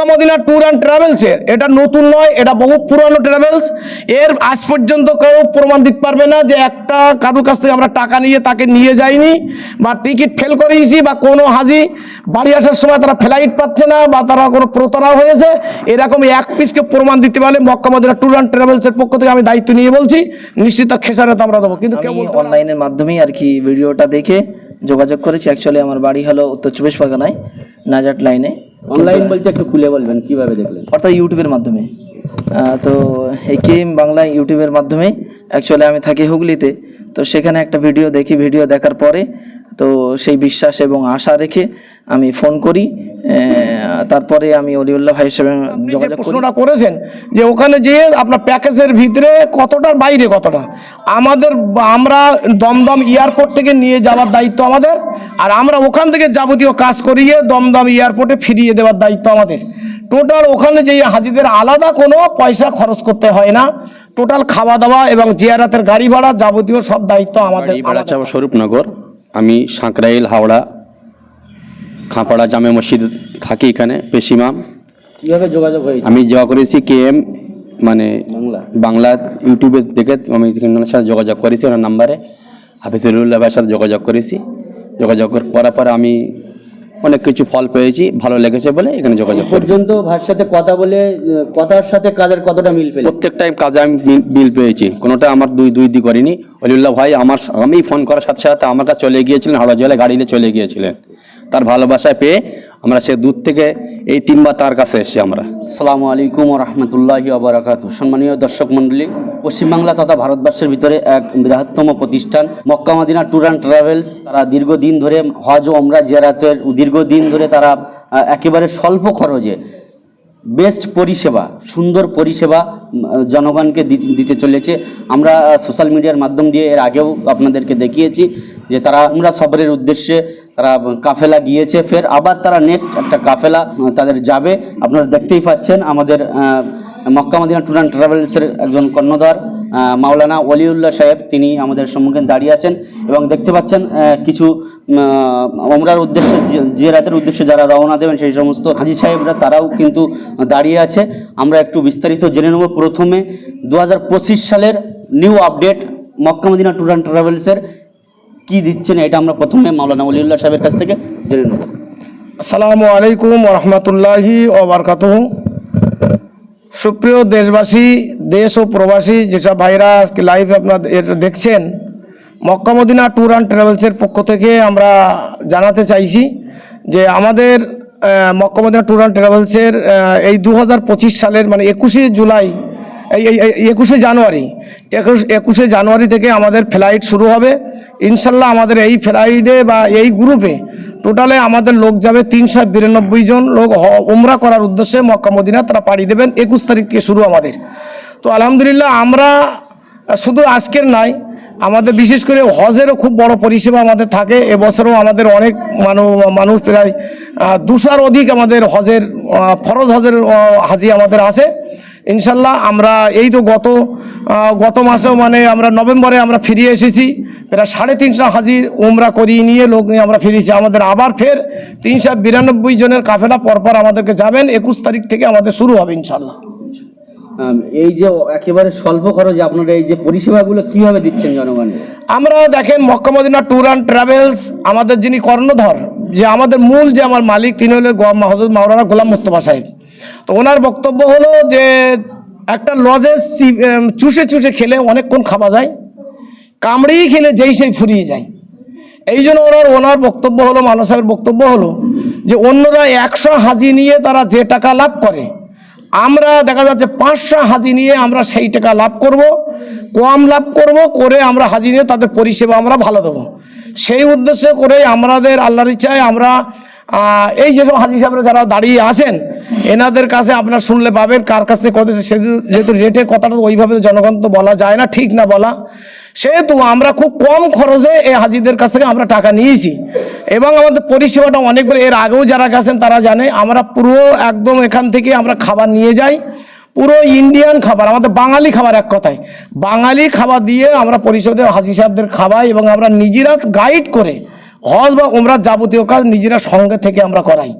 Mecca Medina tour and ট্রাভেলসের এটা নতুন নয় এটা বহু পুরানো ট্রাভেলস এর আজ পর্যন্ত কেউ প্রমাণ দিতে পারবে না যে একটা কারোর কাছ থেকে আমরা টাকা নিয়ে তাকে নিয়ে যাইনি বা টিকিট ফেল করিয়েছি বা কোনো হাজি বাড়ি আসার সময় তারা ফ্লাইট পাচ্ছে না বা তারা কোনো প্রতারণা হয়েছে। এরকম এক পিসকে প্রমাণ দিতে পারলে মক্কা মদিনা ট্যুর অ্যান্ড ট্রাভেলসের পক্ষ থেকে আমি দায়িত্ব নিয়ে বলছি নিশ্চিত তার খেসারত আমরা দেবো। কিন্তু কেউ। অনলাইনের মাধ্যমেই আর কি ভিডিওটা দেখে যোগাযোগ করেছি। অ্যাকচুয়ালি আমার বাড়ি হলো উত্তর চব্বিশ পরগনায় নাজাট লাইনে অনলাইন বলতে একটু খুলে বলবেন, কীভাবে দেখলেন? অর্থাৎ ইউটিউবের মাধ্যমে। তো এই কেম বাংলা ইউটিউবের মাধ্যমে অ্যাকচুয়ালি আমি থাকি হুগলিতে, তো সেখানে একটা ভিডিও দেখি ভিডিও দেখার পরে তো সেই বিশ্বাস এবং আশা রেখে আমি ফোন করি তারপরে আমি অলিউল্লাহ ভাইয়ের সঙ্গে আপনি যোগাযোগ করি। প্রশ্নটা করেছেন যে ওখানে যেয়ে আপনার প্যাকেজের ভিতরে কতটার বাইরে কতটা? আমাদের আমরা দমদম এয়ারপোর্ট থেকে নিয়ে যাওয়ার দায়িত্ব আমাদের আর আমরা ওখান থেকে যাবতীয় কাজ করিয়ে দমদম এয়ারপোর্টে ফিরিয়ে দেওয়ার দায়িত্ব আমাদের। টোটাল ওখানে যেই হাজিদের আলাদা কোনো পয়সা খরচ করতে হয় না। টোটাল খাওয়া দাওয়া এবং জিয়ারাতের গাড়ি ভাড়া যাবতীয় সব দায়িত্ব আমাদের স্বরূপনগর। আমি সাঁকরাইল হাওড়া খাঁপাড়া জামে মসজিদ থাকি এখানে পেশিমাম কীভাবে যোগাযোগ হয়েছে? আমি যোগা করেছি কে এম মানে বাংলা। বাংলা ইউটিউবে দেখে আমি ওনার সাথে যোগাযোগ করেছি ওনার নাম্বারে। হাফিজুল্লাহ ভাইয়ের সাথে যোগাযোগ করেছি। যোগাযোগ করার পরে আমি অনেক কিছু ফল পেয়েছি ভালো লেগেছে বলে এখানে যোগাযোগ পর্যন্ত ভাইয়ের সাথে কথা বলে কথার সাথে কাজের কতটা মিল পেলেন? প্রত্যেকটাই কাজে আমি মিল বিল পেয়েছি কোনোটা আমার দুই দুই দি করিনি। অলিউল্লাহ ভাই আমার আমি ফোন করার সাথে সাথে আমার কাছে চলে গিয়েছিলেন হাওড়া জেলায় গাড়ি নিয়ে চলে গিয়েছিলেন। তার ভালোবাসা পেয়ে আমরা সে দূর থেকে এই তিনবার তার কাছে এসেছি আমরা। আসসালামু আলাইকুম রহমতুল্লাহি আবরাকাত সম্মানীয় দর্শক মণ্ডলী, পশ্চিমবাংলা তথা ভারতবর্ষের ভিতরে এক বৃহত্তম প্রতিষ্ঠান, Makka Madina tour and travels. তারা দীর্ঘদিন ধরে হজ ওমরা জিয়ারাতের, দীর্ঘদিন ধরে তারা একেবারে স্বল্প খরচে বেস্ট পরিষেবা সুন্দর পরিষেবা জনগণকে দিতে চলেছে। আমরা সোশ্যাল মিডিয়ার মাধ্যম দিয়ে এর আগেও আপনাদেরকে দেখিয়েছি যে তারা আমরা সবরের উদ্দেশ্যে তারা কাফেলা গিয়েছে ফের আবার তারা নেক্সট একটা কাফেলা তাদের যাবে। আপনারা দেখতেই পাচ্ছেন আমাদের আহ, মক্কা মদিনা ট্যুর অ্যান্ড ট্রাভেলসের একজন কর্ণধার মাওলানা ওলিউল্লাহ সাহেব তিনি আমাদের সম্মুখে দাঁড়িয়ে আছেন এবং দেখতে পাচ্ছেন কিছু ওমরার উদ্দেশ্যে, জি- জিয়ারাতের উদ্দেশ্যে যারা রওনা দেবেন, সেই সমস্ত হাজি সাহেবরা, তারাও কিন্তু দাঁড়িয়ে আছে। আমরা একটু বিস্তারিত জেনে নেব। প্রথমে দু হাজার পঁচিশ সালের new update Makka Madina tour and ট্রাভেলসের কী দিচ্ছেন, এটা আমরা প্রথমে মাওলানা ওলিউল্লাহ সাহেবের কাছ থেকে জেনে নেব। আসসালামু আলাইকুম রহমতুল্লাহি ওবরকাতুহ। সুপ্রিয় দেশবাসী, দেশ ও প্রবাসী, যেসব ভাইরা আজকে লাইভ আপনার এটা দেখছেন মক্কা মদিনা ট্যুর অ্যান্ড ট্রাভেলসের পক্ষ থেকে আমরা জানাতে চাইছি যে আমাদের আহ, মক্কা মদিনা ট্যুর অ্যান্ড ট্রাভেলসের এই দু হাজার পঁচিশ সালের মানে একুশে জুলাই এই একুশে জানুয়ারি একুশ একুশে জানুয়ারি থেকে আমাদের ফ্লাইট শুরু হবে। ইনশাল্লাহ আমাদের এই ফ্লাইটে বা এই গ্রুপে টোটালে আমাদের লোক যাবে তিনশো বিরানব্বই জন লোক উমরা করার উদ্দেশ্যে মক্কা মদিনা তারা পাড়ি দেবেন। একুশ তারিখ থেকে শুরু আমাদের। তো আলহামদুলিল্লাহ আমরা শুধু আজকের নয় আমাদের বিশেষ করে হজেরও খুব বড় পরিষেবা আমাদের থাকে। এবছরও আমাদের অনেক মানুষ মানুষ প্রায় দুশোর অধিক আমাদের হজের ফরজ হজের হাজি আমাদের আছে। ইনশাল্লাহ আমরা এই তো গত গত মাসেও মানে আমরা নভেম্বরে আমরা ফিরিয়ে এসেছি। প্রায় সাড়ে তিনশো হাজির উমরা করিয়ে নিয়ে লোক নিয়ে আমরা ফিরেছি। আমাদের আবার ফের তিনশো বিরানব্বই জনের কাফেলা পরপর আমাদেরকে যাবেন। একুশ তারিখ থেকে আমাদের শুরু হবে ইনশাল্লাহ। এই যে একেবারে স্বল্প খরচে আপনারা এই যে পরিষেবাগুলো কীভাবে দিচ্ছেন জনগণকে? আমরা দেখেন Makka Madina tour and travels আমাদের যিনি কর্ণধর, যে আমাদের মূল যে আমার মালিক, তিনি হলেন হজরত মাওলানা গোলাম মোস্তফা সাহেব। তো ওনার বক্তব্য হলো যে একটা লজে চুষে চুষে খেলে অনেকক্ষণ খাওয়া যায়, কামড়েই খেলে যেই সেই ফুরিয়ে যায়। এই জন্য ওনার ওনার বক্তব্য হলো সাহেবের বক্তব্য হলো যে অন্যরা একশো হাজি নিয়ে তারা যে টাকা লাভ করে আমরা দেখা যাচ্ছে পাঁচশো হাজি নিয়ে আমরা সেই টাকা লাভ করব, কম লাভ করব, করে আমরা হাজি নিয়ে তাদের পরিষেবা আমরা ভালো দেবো। সেই উদ্দেশ্য করে আমাদের আল্লাহর ইচ্ছায় আমরা এই যেসব হাজি সাহেবরা যারা দাঁড়িয়ে আছেন, এনাদের কাছে আপনার শুনলে পাবেন কার কাছ থেকে কত যেহেতু রেটের কথাটা ওইভাবে জনগণ তো বলা যায় না, ঠিক না বলা। সেহেতু আমরা খুব কম খরচে এই হাজিদের কাছ থেকে আমরা টাকা নিয়েছি। এবং আমাদের পরিষেবাটা অনেকগুলো এর আগেও যারা গেছেন তারা জানে, আমরা পুরো একদম এখান থেকে আমরা খাবার নিয়ে যাই। পুরো ইন্ডিয়ান খাবার, আমাদের বাঙালি খাবার এক কথায়। বাঙালি খাবার দিয়ে আমরা পরিষেবা দেব হাজি সাহেবদের খাওয়াই এবং আমরা নিজেরা গাইড করে হজ বা উমরার যাবতীয় কাজ নিজেরা সঙ্গে থেকে আমরা করাই।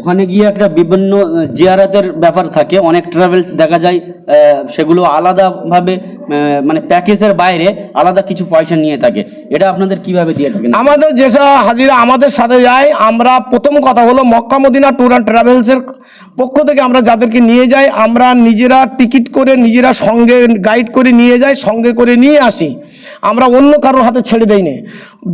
ওখানে গিয়ে একটা বিভিন্ন জিয়ারাতের ব্যাপার থাকে, অনেক ট্রাভেলস দেখা যায় সেগুলো আলাদাভাবে মানে প্যাকেজের বাইরে আলাদা কিছু পয়সা নিয়ে থাকে। এটা আপনাদের কীভাবে দিয়ে থাকেন? আমাদের যেসব হাজিরা আমাদের সাথে যায়, আমরা প্রথম কথা হলো মক্কা মদিনা ট্যুর অ্যান্ড ট্রাভেলসের পক্ষ থেকে আমরা যাদেরকে নিয়ে যাই, আমরা নিজেরা টিকিট করে, নিজেরা সঙ্গে গাইড করে নিয়ে যাই, সঙ্গে করে নিয়ে আসি। আমরা অন্য কারোর হাতে ছেড়ে দেই না।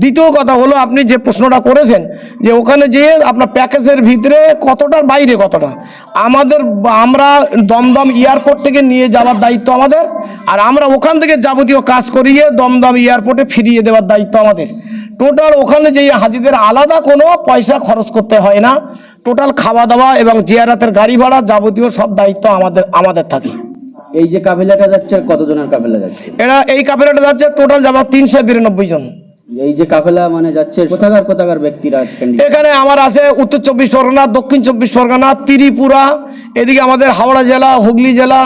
দ্বিতীয় কথা হলো, আপনি যে প্রশ্নটা করেছেন, যে ওখানে যেয়ে আপনার প্যাকেজের ভিতরে কতটার বাইরে কতটা? আমাদের আমরা দমদম এয়ারপোর্ট থেকে নিয়ে যাওয়ার দায়িত্ব আমাদের। আর আমরা ওখান থেকে যাবতীয় কাজ করিয়ে দমদম এয়ারপোর্টে ফিরিয়ে দেওয়ার দায়িত্ব আমাদের। টোটাল ওখানে যে হাজিদের আলাদা কোনো পয়সা খরচ করতে হয় না। টোটাল খাওয়া দাওয়া এবং জিয়ারাতের গাড়ি ভাড়া যাবতীয় সব দায়িত্ব আমাদের আমাদের থাকে। এই যে কাফেলাটা যাচ্ছে কতজনের কাফেলা যাচ্ছে? এরা এই কাপেরাটা যাচ্ছে টোটাল যাব তিনশো বিরানব্বই জন। এই যে কাফেলা মানে যাচ্ছে কোথাকার কোথাকার ব্যক্তিরা এখানে আমার আছে উত্তর চব্বিশ পরগনা দক্ষিণ চব্বিশ পরগনা ত্রিপুরা এদিকে আমাদের হাওড়া জেলা হুগলি জেলা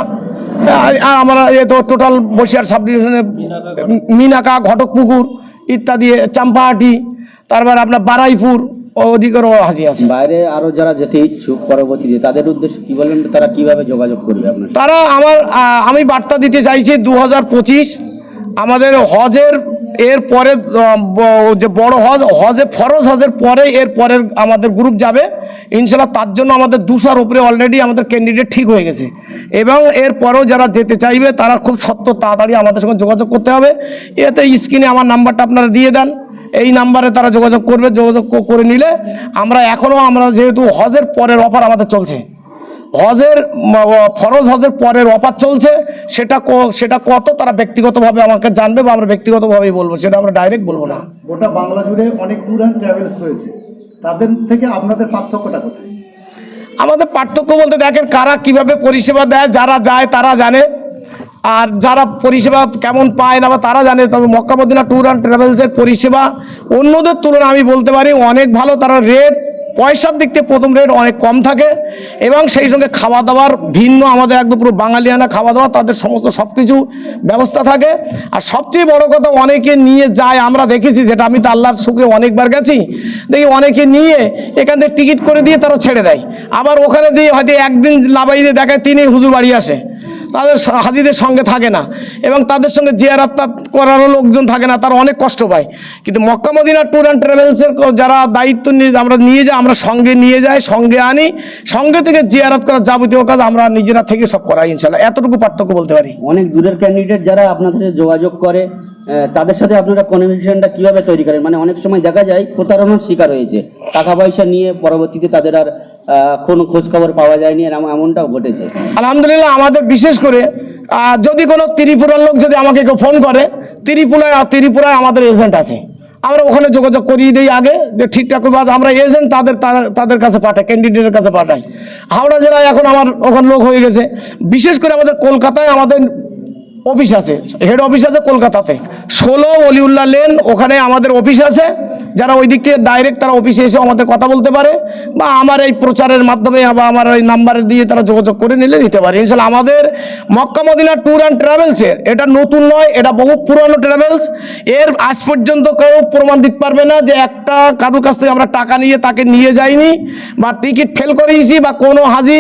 আমরা এ তো টোটাল বসিয়ার সাব ডিভিশনে মিনাকা ঘটকপুকুর ইত্যাদি চাম্পাহাটি তারপর আপনার বারাইপুর ওদিকেরও হাজি আছে। বাইরে আরও যারা যেতে ইচ্ছুক পরবর্তীতে তাদের উদ্দেশ্যে কি বলবেন? তারা কীভাবে যোগাযোগ করবে আপনার? তারা আমার আমি বার্তা দিতে চাইছি দু হাজার পঁচিশ আমাদের হজের এর পরে যে বড় হজ হজে ফরজ হজের পরে এর পরের আমাদের গ্রুপ যাবে। ইনশাল্লাহ তার জন্য আমাদের দুশোর উপরে অলরেডি আমাদের ক্যান্ডিডেট ঠিক হয়ে গেছে। এবং এর পরেও যারা যেতে চাইবে, তারা খুব সত্য, তাড়াতাড়ি আমাদের সঙ্গে যোগাযোগ করতে হবে। এতে স্ক্রিনে আমার নাম্বারটা আপনারা দিয়ে দেন। এই নাম্বারে তারা যোগাযোগ করবে, যোগাযোগ করে নিলে আমরা এখনও আমরা যেহেতু হজের পরের অফার আমাদের চলছে। হজের ফরজ হজের পরের অফার চলছে, সেটা সেটা কত তারা ব্যক্তিগতভাবে আমাকে জানবে বা আমরা ব্যক্তিগতভাবেই বলব, সেটা আমরা ডাইরেক্ট বলব না। গোটা বাংলা জুড়ে অনেক ট্যুর অ্যান্ড ট্রাভেলস রয়েছে। তাদের থেকে আপনাদের পার্থক্যটা কোথায়? আমাদের পার্থক্য বলতে দেখেন কারা কীভাবে পরিষেবা দেয়, যারা যায় তারা জানে। আর যারা পরিষেবা কেমন পায় না বা তারা জানে, তবে মক্কা মদিনা ট্যুর অ্যান্ড ট্রাভেলসের পরিষেবা অন্যদের তুলনায় আমি বলতে পারি অনেক ভালো। তারা রেট পয়সার দিক থেকে প্রথম রেট অনেক কম থাকে এবং সেই সঙ্গে খাওয়া দাওয়ার ভিন্ন আমাদের একদম পুরো বাঙালিয়ানা খাওয়া দাওয়া তাদের সমস্ত সব কিছু ব্যবস্থা থাকে। আর সবচেয়ে বড় কথা, অনেকে নিয়ে যায়, আমরা দেখেছি যেটা আমি তো আল্লাহর শুক্রে অনেকবার গেছি, দেখি অনেকে নিয়ে এখান থেকে টিকিট করে দিয়ে তারা ছেড়ে দেয়। আবার ওখানে দিয়ে হয়তো একদিন লাবাই দিয়ে দেখায় তিনি হুজুর বাড়ি আসে। তাদের হাজিদের সঙ্গে থাকে না এবং তাদের সঙ্গে জিয়ারাত করারও লোকজন থাকে না, তারা অনেক কষ্ট পায়। কিন্তু মক্কা মদিনা ট্যুর অ্যান্ড ট্রাভেলসের যারা দায়িত্ব নিয়ে আমরা নিয়ে যাই, আমরা সঙ্গে নিয়ে যাই, সঙ্গে আনি, সঙ্গে থেকে জিয়ারাত করার যাবতীয় কাজ আমরা নিজেরা থেকে সব করাই ইনশাল্লাহ এতটুকু পার্থক্য বলতে পারি। অনেক দূরের ক্যান্ডিডেট যারা আপনাদের সাথে যোগাযোগ করে তাদের সাথে আপনারা কনভিশনটা কীভাবে তৈরি করেন? মানে অনেক সময় দেখা যায় প্রতারণার শিকার হয়েছে, টাকা পয়সা নিয়ে পরবর্তীতে তাদের আর কোনো খোঁজ খবর পাওয়া যায়নি এমন- এমনটাও ঘটেছে। আলহামদুলিল্লাহ, আমাদের বিশেষ করে যদি কোনো ত্রিপুরার লোক যদি আমাকে কেউ ফোন করে, ত্রিপুরায় ত্রিপুরায় আমাদের এজেন্ট আছে। আমরা ওখানে যোগাযোগ করিয়ে দিই আগে, যে ঠিকঠাক আমরা এজেন্ট তাদের তাদের- কাছে পাঠাই ক্যান্ডিডেটের কাছে পাঠাই। হাওড়া জেলায় এখন আমার ওখানে লোক হয়ে গেছে। বিশেষ করে আমাদের কলকাতায় আমাদের অফিস আছে। হেড অফিস আছে কলকাতাতে। ষোলো অলিউল্লাহ লেন ওখানে আমাদের অফিস আছে। যারা ওই দিক থেকে ডাইরেক্ট তারা অফিসে এসে আমাদের কথা বলতে পারে, বা আমার এই প্রচারের মাধ্যমে বা আমার ওই নাম্বারে দিয়ে তারা যোগাযোগ করে নিলে নিতে পারে। ইনশাল্লাহ আমাদের মক্কা মদিনা ট্যুর অ্যান্ড ট্রাভেলসের এটা নতুন নয়, এটা বহু পুরানো ট্রাভেলস এর আজ পর্যন্ত কেউ প্রমাণ দিতে পারবে না যে একটা কারোর কাছ থেকে আমরা টাকা নিয়ে তাকে নিয়ে যাইনি, বা টিকিট ফেল করিয়েছি বা কোনো হাজি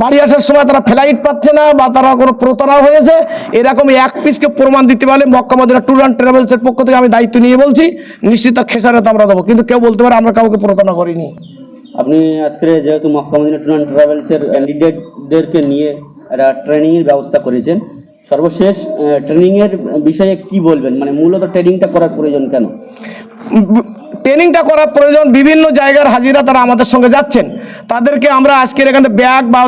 বাড়ি আসার সময় তারা ফ্লাইট পাচ্ছে না, বা তারা কোনো প্রতারণা হয়েছে। এরকম এক পিসকে প্রমাণ দিতে পারলে মক্কা মদিনা ট্যুর অ্যান্ড ট্রাভেলসের পক্ষ থেকে আমি দায়িত্ব নিয়ে বলছি, নিশ্চিত খেসারত আমরা দেবো কিন্তু কেউ বলতে পারে আমরা কাউকে প্রতারণা করিনি। আপনি আজকে যেহেতু মহকামদিনা টুর ট্যুর অ্যান্ড ট্রাভেলসের ক্যান্ডিডেটদেরকে নিয়ে একটা ট্রেনিংয়ের ব্যবস্থা করেছেন সর্বশেষ ট্রেনিংয়ের বিষয়ে কি বলবেন? মানে মূলত ট্রেনিংটা করার প্রয়োজন কেন? ট্রেনিংটা করার প্রয়োজন বিভিন্ন জায়গার হাজিরা তারা আমাদের সঙ্গে যাচ্ছেন। তাদেরকে আমরা আজকের এখানে ব্যাগ বা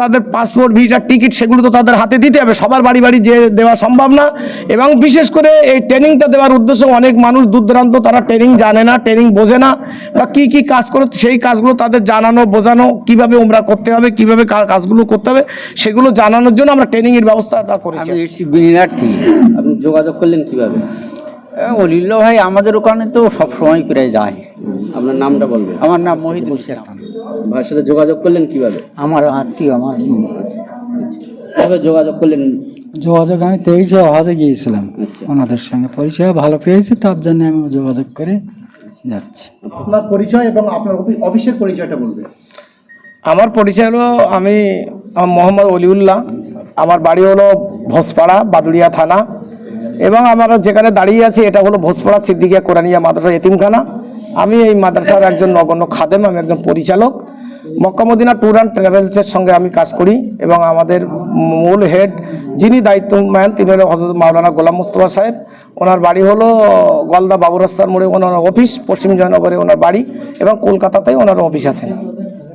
তাদের পাসপোর্ট ভিসা টিকিট সেগুলো তো তাদের হাতে দিতে হবে। সবার বাড়ি বাড়ি যে দেওয়া সম্ভব না। এবং বিশেষ করে এই ট্রেনিংটা দেওয়ার উদ্দেশ্য অনেক মানুষ দূর দূরান্ত তারা ট্রেনিং জানে না ট্রেনিং বোঝে না। বা কি কি কাজ করে সেই কাজগুলো তাদের জানানো বোঝানো কীভাবে ওমরা করতে হবে কীভাবে কাজগুলো করতে হবে সেগুলো জানানোর জন্য আমরা ট্রেনিংয়ের ব্যবস্থাটা করেছি বিনিরার্থী আপনি যোগাযোগ করলেন কীভাবে? অলিল্ল ভাই আমাদের ওখানে তো সব সময় করে যায়। আপনার নামটা বলবেন। আমার নাম মহিদুল ইসলাম। ভাইয়ের সাথে যোগাযোগ করলেন কীভাবে? আমার আত্মীয় আমার কীভাবে যোগাযোগ করলেন? যোগাযোগ আমি তেইশে হজে গিয়েছিলাম। আচ্ছা। ওনাদের সঙ্গে পরিচয় ভালো পেয়েছি তার জন্য আমি যোগাযোগ করে যাচ্ছি। আপনার পরিচয় এবং আপনার অফিসের পরিচয়টা বলবেন। আমার পরিচয় হলো আমি মোহাম্মদ অলিউল্লাহ। আমার বাড়ি হলো ভোসপাড়া বাদুড়িয়া থানা। এবং আমরা যেখানে দাঁড়িয়ে আছি এটা হলো ভোসপাড়া সিদ্দিকিয়া কোরআনিয়া মাদ্রাসা এতিমখানা। আমি এই মাদ্রাসার একজন নগণ্য খাদেম, আমি একজন পরিচালক। মক্কামদিনা ট্যুর অ্যান্ড ট্রাভেলসের সঙ্গে আমি কাজ করি এবং আমাদের মূল হেড, যিনি দায়িত্ব দায়িত্বম্যান তিনি হলো হজরত মাওলানা গোলাম মুস্তফা সাহেব। ওনার বাড়ি হলো গলদা বাবু রাস্তার মোড়ে, ওনার অফিস, পশ্চিম জয়নগরে ওনার বাড়ি এবং কলকাতাতেই ওনার অফিস আছেন